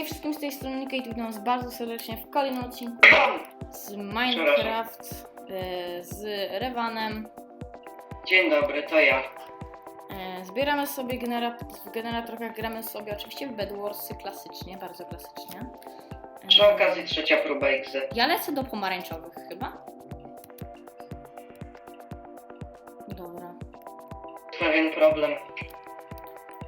Hej wszystkim, z tej strony i witam was bardzo serdecznie w kolejnym odcinku z Minecraft e, z Revanem. Dzień dobry, to ja. E, Zbieramy sobie genera- w generatorkach, gramy sobie oczywiście w Bedwarsy klasycznie, bardzo klasycznie. E, Przy okazji trzecia próba exe. Ja lecę do pomarańczowych chyba. Dobra, Pewien problem.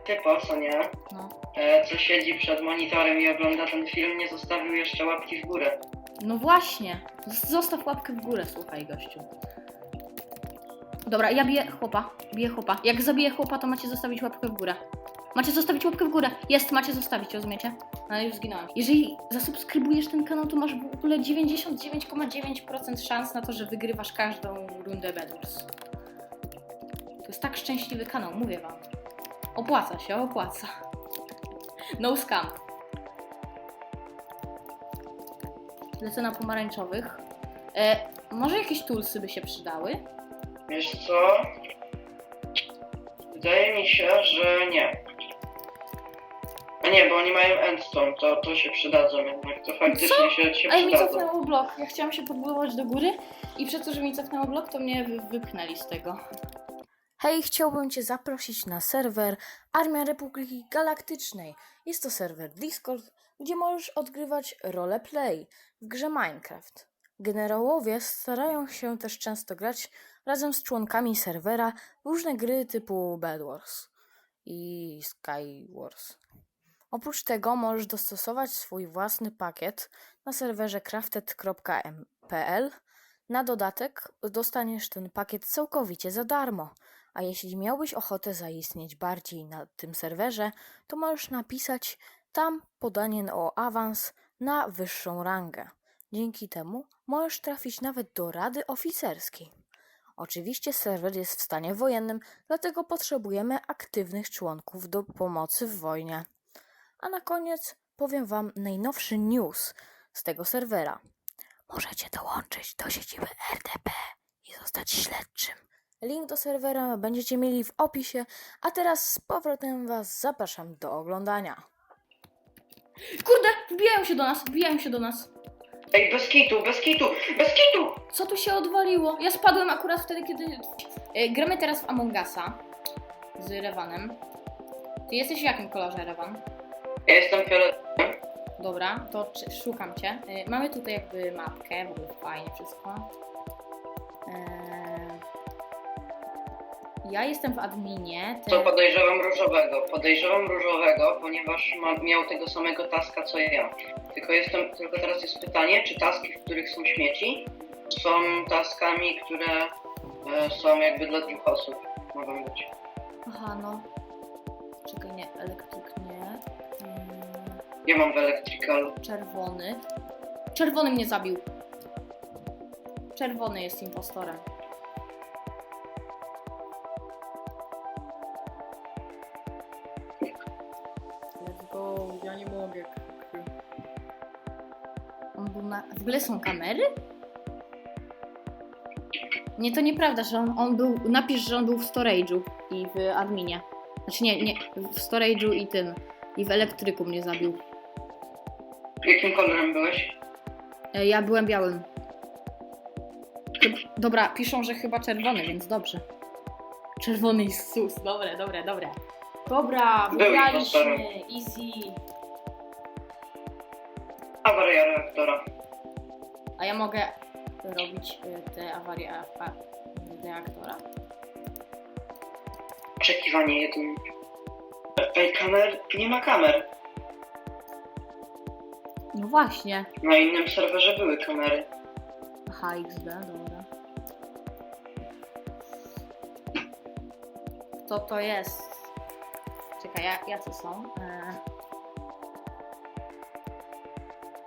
Typo, co nie? no. E, co siedzi przed monitorem i ogląda ten film, nie zostawił jeszcze łapki w górę. No właśnie. Z- Zostaw łapkę w górę, słuchaj, gościu. Dobra, ja biję chłopa. Biję chłopa. Jak zabiję chłopa, to macie zostawić łapkę w górę. Macie zostawić łapkę w górę. Jest, macie zostawić, rozumiecie? Ale już zginąłem. Jeżeli zasubskrybujesz ten kanał, to masz w ogóle 99,9% szans na to, że wygrywasz każdą rundę Bedwars. To jest tak szczęśliwy kanał, mówię wam. Opłaca się, opłaca. No scam. Lecę na pomarańczowych. E, może jakieś toolsy by się przydały? Wiesz co? Wydaje mi się, że nie. A nie, bo oni mają endstone, to, to się przydadzą jednak, to faktycznie się, się Ej, mi przydadzą. cofnęło blok. Ja chciałam się podbudować do góry i przez to, że mi cofnęło blok, to mnie wy- wypchnęli z tego. Hej, chciałbym Cię zaprosić na serwer Armia Republiki Galaktycznej. Jest to serwer Discord, gdzie możesz odgrywać roleplay w grze Minecraft. Generałowie starają się też często grać razem z członkami serwera różne gry typu Bed Wars i Sky Wars. Oprócz tego możesz dostosować swój własny pakiet na serwerze crafted.pl. Na dodatek dostaniesz ten pakiet całkowicie za darmo. A jeśli miałbyś ochotę zaistnieć bardziej na tym serwerze, to możesz napisać tam podanie o awans na wyższą rangę. Dzięki temu możesz trafić nawet do rady oficerskiej. Oczywiście serwer jest w stanie wojennym, dlatego potrzebujemy aktywnych członków do pomocy w wojnie. A na koniec powiem Wam najnowszy news z tego serwera. Możecie dołączyć do siedziby RDP i zostać śledczym. Link do serwera będziecie mieli w opisie, a teraz z powrotem Was zapraszam do oglądania. Kurde, wbijają się do nas, wbijają się do nas. Ej, bez kitu, bez kitu, bez kitu! Co tu się odwaliło? Ja spadłem akurat wtedy, kiedy... E, gramy teraz w Among Usa z Revanem. Ty jesteś w jakim kolorze, Revan? Ja jestem fioletowy. Dobra, to czy, szukam cię. Y, mamy tutaj jakby mapkę, w ogóle fajnie wszystko. Ja jestem w adminie. Ty... To podejrzewam różowego. Podejrzewam różowego, ponieważ ma, miał tego samego taska co ja. Tylko jestem, tylko teraz jest pytanie, czy taski, w których są śmieci, są taskami, które e, są jakby dla dwóch osób. Mogą być. Aha, no. Czekaj, nie, elektryk nie. Mm, Ja mam w Electrical. czerwony. Czerwony mnie zabił. Czerwony jest impostorem. W ogóle są kamery? Nie, to nieprawda, że on, on był... Napisz, że on był w storage'u i w adminie. Znaczy nie, nie, w storage'u i tym. I w elektryku mnie zabił. Jakim kolorem byłeś? E, Ja byłem białym. Chyb- Dobra, piszą, że chyba czerwony, więc dobrze. Czerwony i sus. Dobre, dobre, dobre. Dobra, Był wygraliśmy. impostorem. Easy. Awaria reaktora. A ja mogę robić e, te awarie reaktora. Oczekiwanie jedynie. Ej, kamer? Nie ma kamer. No właśnie. Na innym serwerze były kamery. Aha, XD, dobra. Co to jest? Czekaj, ja, jacy są? E...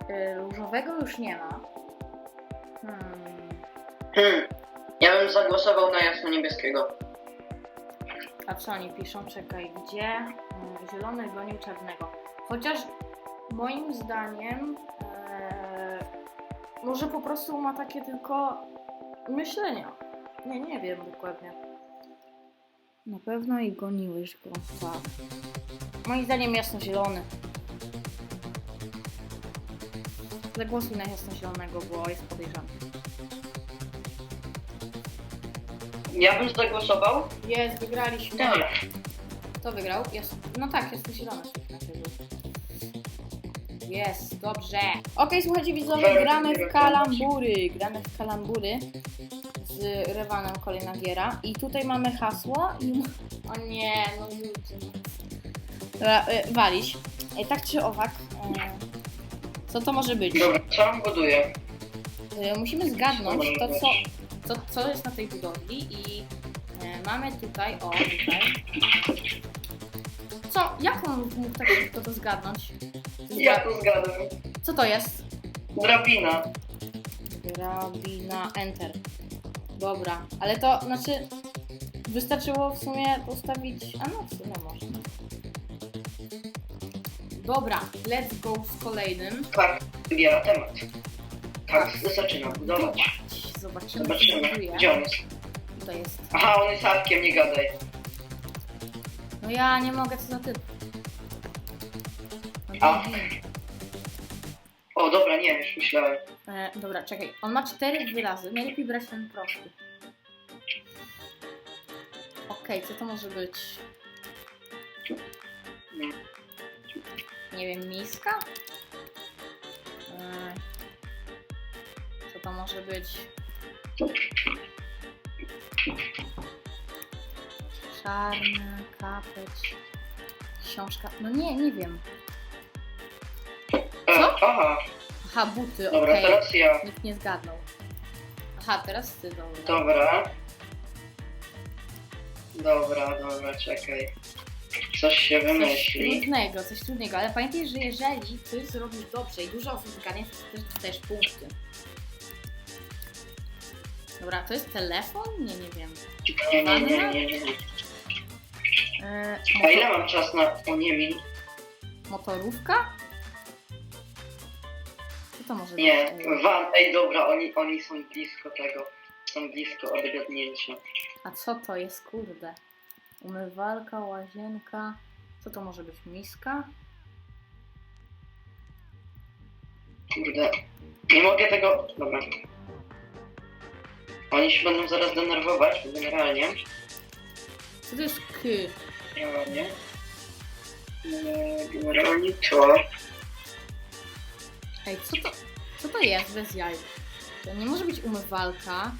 E, różowego już nie ma. Hmm. Ja bym zagłosował na jasno-niebieskiego. A co oni piszą? Czekaj, gdzie? Mm, Zielony gonił czarnego. Chociaż moim zdaniem e, może po prostu ma takie tylko myślenia. Nie, nie wiem dokładnie. Na pewno i goniłeś go, tak. Moim zdaniem jasno zielony. Zagłosuj na jasno-zielonego, bo jest podejrzany. Ja bym zagłosował? Jest, wygraliśmy. Tak. Kto wygrał? Jest. No tak, jest zielony. Jest, dobrze. Okej, słuchajcie widzowie, gramy w kalambury. Gramy w kalambury z Rewanem kolejna giera. I tutaj mamy hasło i... O nie, no ludzie. Dobra, y, walić. Ej, tak czy owak. Y, co to może być? Dobra, co on buduje? Y, musimy zgadnąć to, co, co, co jest na tej budowli i y, mamy tutaj, o tutaj. Co? Jak on mógł tak szybko to zgadnąć? Ja tu zgadzam. Co to jest? Drabina. Drabina, enter. Dobra, ale to znaczy wystarczyło w sumie postawić. A no, w sumie można. Dobra, let's go z kolejnym. Tak, wybiera temat. Tak, zaczyna budować. Zobaczymy, co Zobaczymy, gdzie on jest. Tutaj jest. Aha, on jest arkiem, nie gadaj. No ja nie mogę, co za typ. No, A. O, dobra, nie, już myślałem. E, dobra, czekaj. On ma cztery wyrazy. Najlepiej brać ten prosty. Okej, co to może być? Nie wiem, miska? E, co to może być? Czarny, kapeć, książka. No nie, nie wiem. E, Co? aha, Aha, buty, dobra, okej. teraz ja. Nikt nie zgadnął. Aha, teraz ty, dobra. Dobra. Dobra, dobra, czekaj. Coś się Coś wymyśli. trudnego, coś trudnego, ale pamiętaj, że jeżeli ty zrobisz dobrze i dużo osób zgadnie, to też dostajesz punkty. Dobra, to jest telefon? Nie, nie wiem. Nie, nie, nie, nie, nie. E, A ile mam czas na... O nie, mi... motorówka? Co to może Nie, być? van. Ej, dobra, oni, oni są blisko tego. Są blisko odgadnięcia. A co to jest, kurde? Umywalka, łazienka. Co to może być? Miska? Kurde. Nie mogę tego... Dobra. Oni się będą zaraz denerwować, generalnie. Co to jest k? Eee, Generalnie to... Ej, co to, co to jest bez jaj? To nie może być umywalka.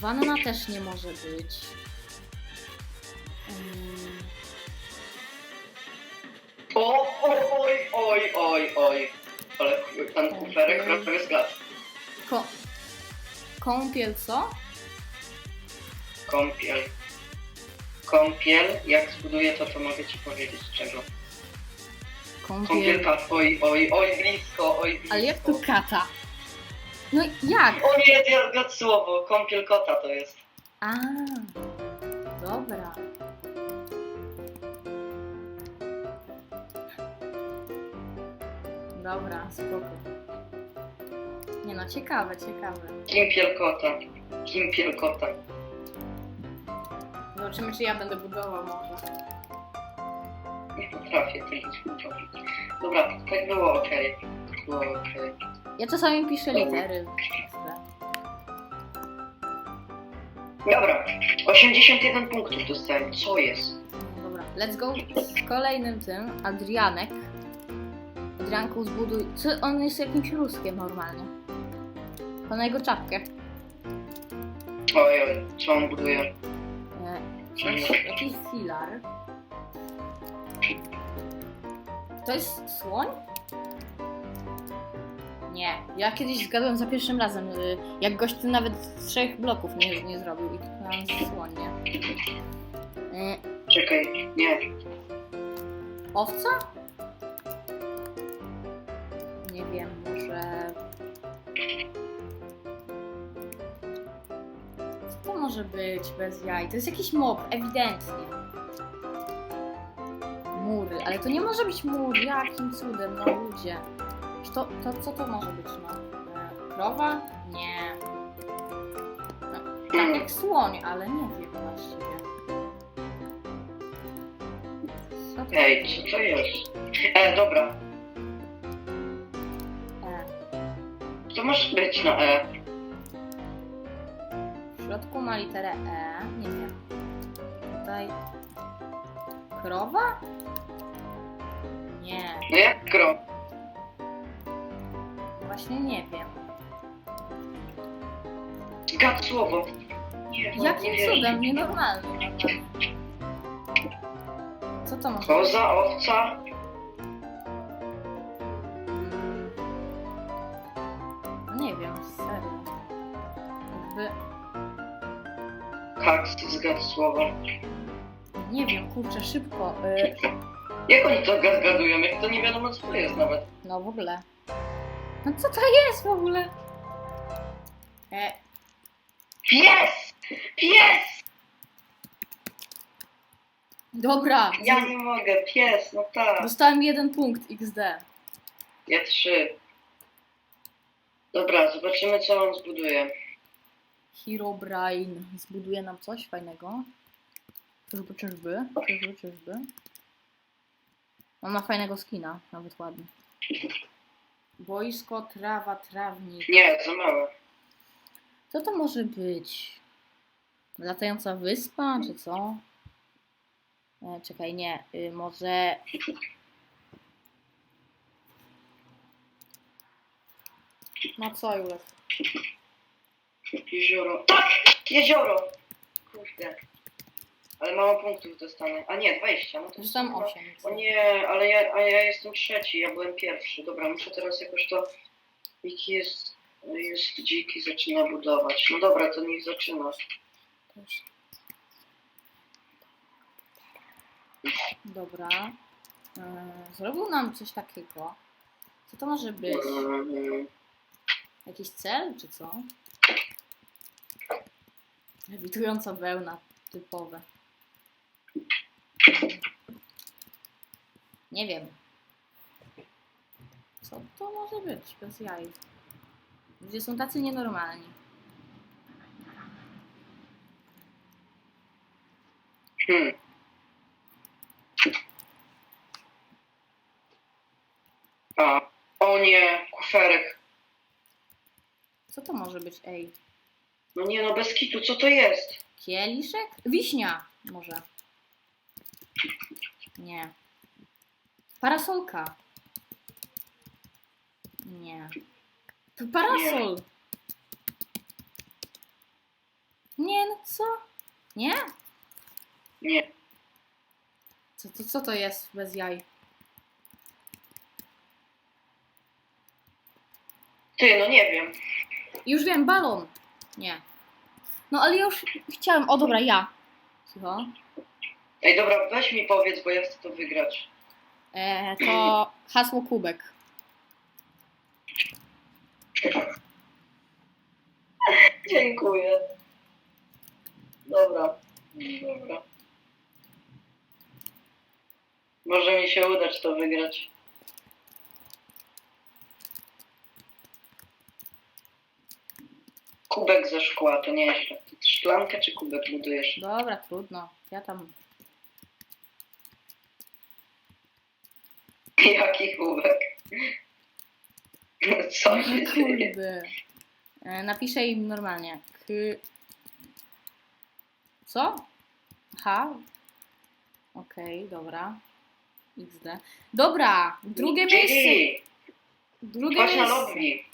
Wanna też nie może być. O, o, oj, oj, oj, oj. Ale ten kuferek Okej. prawie zgadł. ko kąpiel co? Kąpiel. Kąpiel, jak zbuduję to, to mogę ci powiedzieć czego. Kąpiel. Kąpielka, oj, oj, oj, blisko, oj, blisko. Ale jak tu kata? No jak? O nie, ja zgadł słowo, kąpiel kota to jest. A, dobra. Dobra, spoko. Nie no, ciekawe, ciekawe. Kimpiel kota. Kimpiel kota. Zobaczymy, czy ja będę budował może. Nie potrafię tego zbudować. Dobra, tak było okej. Było okej. Ja czasami piszę litery. Dobra, 81 punktów dostałem, co jest? Dobra, let's go z kolejnym tym. Adrianek. Adrianku zbuduj... Co, on jest jakimś ruskiem normalnie. To na jego czapkę. Oj, oj, co on buduje? E, Coś, jakiś filar. To jest słoń? Nie. Ja kiedyś zgadłem za pierwszym razem, y, jak gość tu nawet z trzech bloków nie, nie zrobił i to słoń, nie? Y, Czekaj, nie. Owca? Nie wiem, może... Co być bez jaj? To jest jakiś mob, ewidentnie. Mury, ale to nie może być mur, jakim cudem, no ludzie. To, to co to może być, no? E, Krowa? Nie. No, tak jak słoń, ale nie wiem właściwie. Co to Ej, co to jest? E, dobra. E, To może być na E. Literę E. Nie wiem. Tutaj. Krowa? Nie, jak gro? właśnie nie wiem. Gad słowo. Nie, Jakim nie cudem? Nienormalny. normalnie. Co to może być? Koza, owca. Kaks, zgad słowo. nie wiem, kurczę, szybko. Y, Jak oni to gad gadują? Jak to nie wiadomo co to jest nawet. no w ogóle. No co to jest w ogóle? E, Pies! Pies! dobra, Ja nie mogę, pies, no tak. dostałem jeden punkt XD. Ja trzy. Dobra, zobaczymy co on zbuduje. Herobrine zbuduje nam coś fajnego. Czyżby, czyżby, czyżby, czyżby. On ma fajnego skina, nawet ładny. Boisko, trawa, trawnik. Nie, za małe. Co to może być? Latająca wyspa, czy co? E, czekaj, nie. Y, może... No co, Julek? Jezioro. Tak! Jezioro! Kurde. Ale mało punktów dostanę. A nie, 20. No to Dostałem chyba- 8. O nie, ale ja, a ja jestem trzeci, ja byłem pierwszy. Dobra, muszę teraz jakoś to... Jaki jest... Jest dziki, zaczyna budować. No dobra, to niech zaczyna. Dobra. E, Zrobił nam coś takiego. Co to może być? Mm, Jakiś cel, czy co? Lewitująca wełna, typowe. Nie wiem. Co to może być? Bez jaj. Ludzie są tacy nienormalni. Hmm. A, o nie, kuferek. Co to może być? Ej. No nie no, bez kitu, co to jest? Kieliszek? Wiśnia może. Nie. Parasolka. Nie. To Parasol. Nie, no co? Nie? Nie. Co, to, co to jest bez jaj? Ty, no nie wiem. Już wiem, balon. Nie. No ale ja już chciałem. O dobra, ja. Cicho. Ej, dobra, weź mi powiedz, bo ja chcę to wygrać. E, to hasło kubek. Dziękuję. Dobra. Dobra. Może mi się udać to wygrać. Kubek ze szkła, to nieźle. Szklankę czy kubek budujesz? Dobra, trudno. Ja tam. Jaki kubek? Co się dzieje? Kurde. E, napiszę im normalnie. K... Co? Aha. Okej, dobra. XD. Dobra, drugie miejsce. Drugie na miejsce. lobby.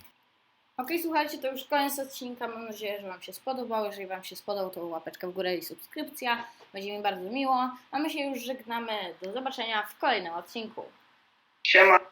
Okej, słuchajcie, to już koniec odcinka. Mam nadzieję, że Wam się spodobał. Jeżeli Wam się spodobał, to łapeczka w górę i subskrypcja. Będzie mi bardzo miło. A my się już żegnamy. Do zobaczenia w kolejnym odcinku. Siema.